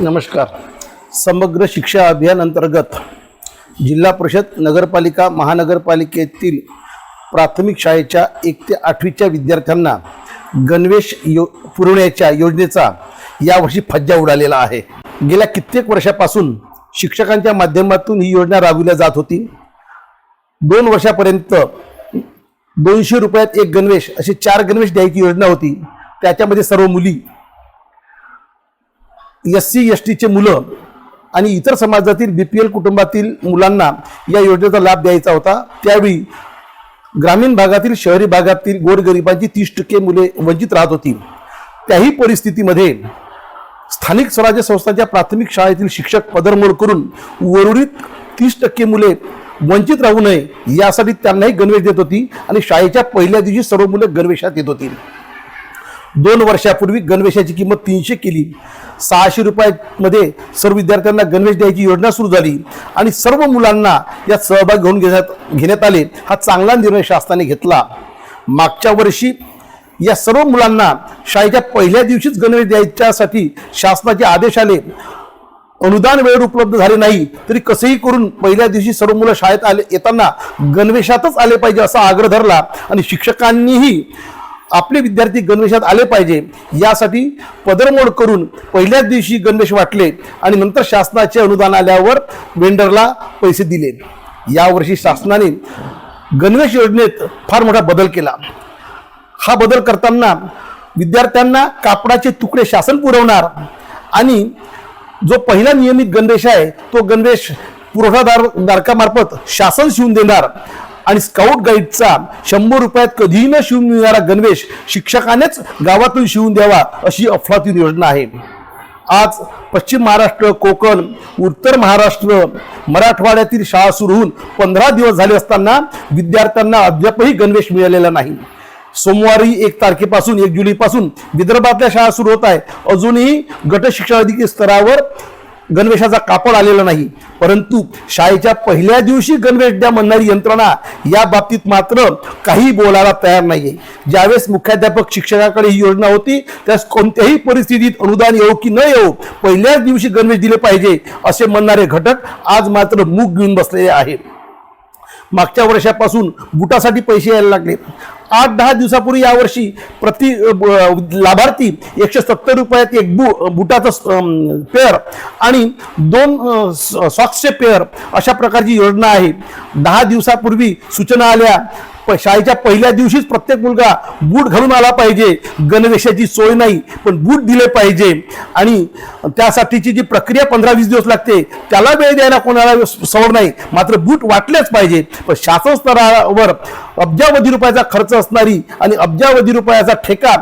नमस्कार. समग्र शिक्षा अभियान अंतर्गत जिल्हा परिषद नगरपालिका महानगरपालिकेतील प्राथमिक शाळेच्या एक ते आठवीच्या विद्यार्थ्यांना गणवेश यो पुरवण्याच्या योजनेचा यावर्षी फज्जा उडालेला आहे. गेल्या कित्येक वर्षापासून शिक्षकांच्या माध्यमातून ही योजना राबविल्या जात होती. दोन वर्षापर्यंत दोनशे रुपयात एक गणवेश असे चार गणवेश द्यायची योजना होती. त्याच्यामध्ये सर्व मुली एस सी एस टीचे मुलं आणि इतर समाजातील बी पी एल कुटुंबातील मुलांना या योजनेचा लाभ द्यायचा होता. त्यावेळी ग्रामीण भागातील शहरी भागातील गोरगरिबांची तीस टक्के मुले वंचित राहत होती. त्याही परिस्थितीमध्ये स्थानिक स्वराज्य संस्थांच्या प्राथमिक शाळेतील शिक्षक पदरमोड करून उर्वरित तीस टक्के मुले वंचित राहू नये यासाठी त्यांनाही गणवेश देत होती आणि शाळेच्या पहिल्या दिवशी सर्व मुलं गणवेशात येत होती. दोन वर्षापूर्वी गणवेशाची किंमत तीनशे केली. सहाशे रुपयामध्ये सर्व विद्यार्थ्यांना गणवेश द्यायची योजना सुरू झाली आणि सर्व मुलांना यात सहभाग घेऊन घेण्यात घेण्यात आले. हा चांगला निर्णय शासनाने घेतला. मागच्या वर्षी या सर्व मुलांना शाळेच्या पहिल्या दिवशीच गणवेश द्यायच्यासाठी शासनाचे आदेश आले. अनुदान वेळेवर उपलब्ध झाले नाही. तरी कसंही करून पहिल्या दिवशी सर्व मुलं शाळेत आले येताना गणवेशातच आले पाहिजे असा आग्रह धरला आणि शिक्षकांनीही आपले विद्यार्थी गणवेशात आले पाहिजे यासाठी पदरमोड करून पहिल्याच दिवशी गणवेश वाटले आणि नंतर शासनाचे अनुदान आल्यावर वेंडरला पैसे दिले. यावर्षी शासनाने गणवेश योजनेत फार मोठा बदल केला. हा बदल करताना विद्यार्थ्यांना कापडाचे तुकडे शासन पुरवणार आणि जो पहिला नियमित गणवेश आहे तो गणवेश पुरवठादार धारकामार्फत शासन शिवून देणार. आणि स्काउट गाईडचा शंभर रुपयात कधीही न शिवून मिळणारा गणवेश शिक्षकानेच गावातून शिवून द्यावा अशी अफलातून योजना आहे. आज पश्चिम महाराष्ट्र कोकण उत्तर महाराष्ट्र मराठवाड्यातील शाळा सुरू होऊन पंधरा दिवस झाले असताना विद्यार्थ्यांना अद्यापही गणवेश मिळालेला नाही. सोमवारी एक तारखेपासून एक जुलैपासून विदर्भातल्या शाळा सुरू होत आहे अजूनही गट शिक्षणाधिकारी स्तरावर गणवेशाचा कापड आलेला नाही. परंतु शाळेच्या पहिल्या दिवशी गणवेश द्या म्हणणारी यंत्रणा या बाबतीत मात्र काही बोलायला तयार नाहीये. ज्यावेळेस मुख्याध्यापक शिक्षकाकडे ही योजना होती त्यास कोणत्याही परिस्थितीत अनुदान येऊ की न येऊ पहिल्याच दिवशी गणवेश दिले पाहिजे असे म्हणणारे घटक आज मात्र मूग घेऊन बसलेले आहेत. मागच्या वर्षापासून बुटासाठी पैसे यायला लागले. आठ दहा दिवसापूर्वी यावर्षी प्रति लाभार्थी एकशे सत्तर रुपयात एक बु बुटाचं पेअर आणि दोन सॉक्सचे पेअर अशा प्रकारची योजना आहे. दहा दिवसापूर्वी सूचना आल्या शाळेच्या पहिल्या दिवशीच प्रत्येक मुलगा बूट घालून आला पाहिजे. गणवेशाची सोय नाही पण बूट दिले पाहिजे. आणि त्यासाठीची जी प्रक्रिया पंधरा वीस दिवस लागते त्याला वेळ द्यायला कोणाला सवड नाही. मात्र बूट वाटलेच पाहिजे. पण शासन स्तरावर अब्जावधी रुपयाचा खर्च असणारी आणि अब्जावधी रुपयाचा ठेका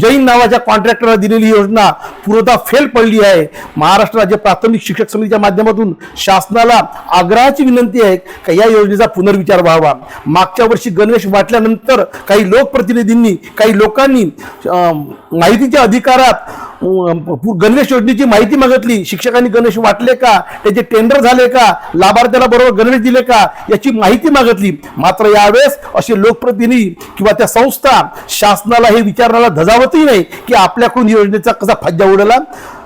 जैन नावाच्या कॉन्ट्रॅक्टरला दिलेली योजना पूर्णतः फेल पडली आहे. महाराष्ट्र राज्य प्राथमिक शिक्षक समितीच्या माध्यमातून शासनाला आग्रहाची विनंती आहे का या योजनेचा पुनर्विचार व्हावा? मागच्या वर्षी गणवेश वाटल्यानंतर काही लोकप्रतिनिधींनी काही लोकांनी माहितीच्या अधिकारात गणवेश योजनेची माहिती मागितली. शिक्षकांनी गणवेश वाटले का? त्याचे टेंडर झाले का? लाभार्थ्याला बरोबर गणवेश दिले का? याची माहिती मागितली. मात्र यावेळेस असे लोकप्रतिनिधी किंवा त्या संस्था शासनाला हे विचारण्याला धजावतही नाही की आपल्याकडून या योजनेचा कसा फायदा उडला.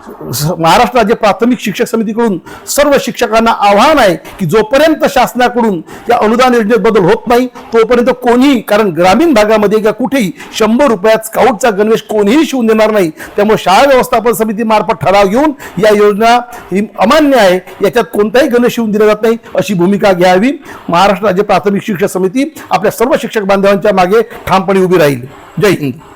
महाराष्ट्र राज्य प्राथमिक शिक्षक समितीकडून सर्व शिक्षकांना आव्हान आहे की जोपर्यंत शासनाकडून या अनुदान योजनेत बदल होत नाही तोपर्यंत कोणीही कारण ग्रामीण भागामध्ये किंवा कुठेही शंभर रुपयात स्काउटचा गणवेश कोणीही शिवून देणार नाही. त्यामुळे शाळा व्यवस्थापन समितीमार्फत ठराव घेऊन या योजना ही अमान्य आहे. याच्यात कोणताही गणवेश शिवून दिला जात नाही अशी भूमिका घ्यावी. महाराष्ट्र राज्य प्राथमिक शिक्षक समिती आपल्या सर्व शिक्षक बांधवांच्या मागे ठामपणे उभी राहील. जय हिंद.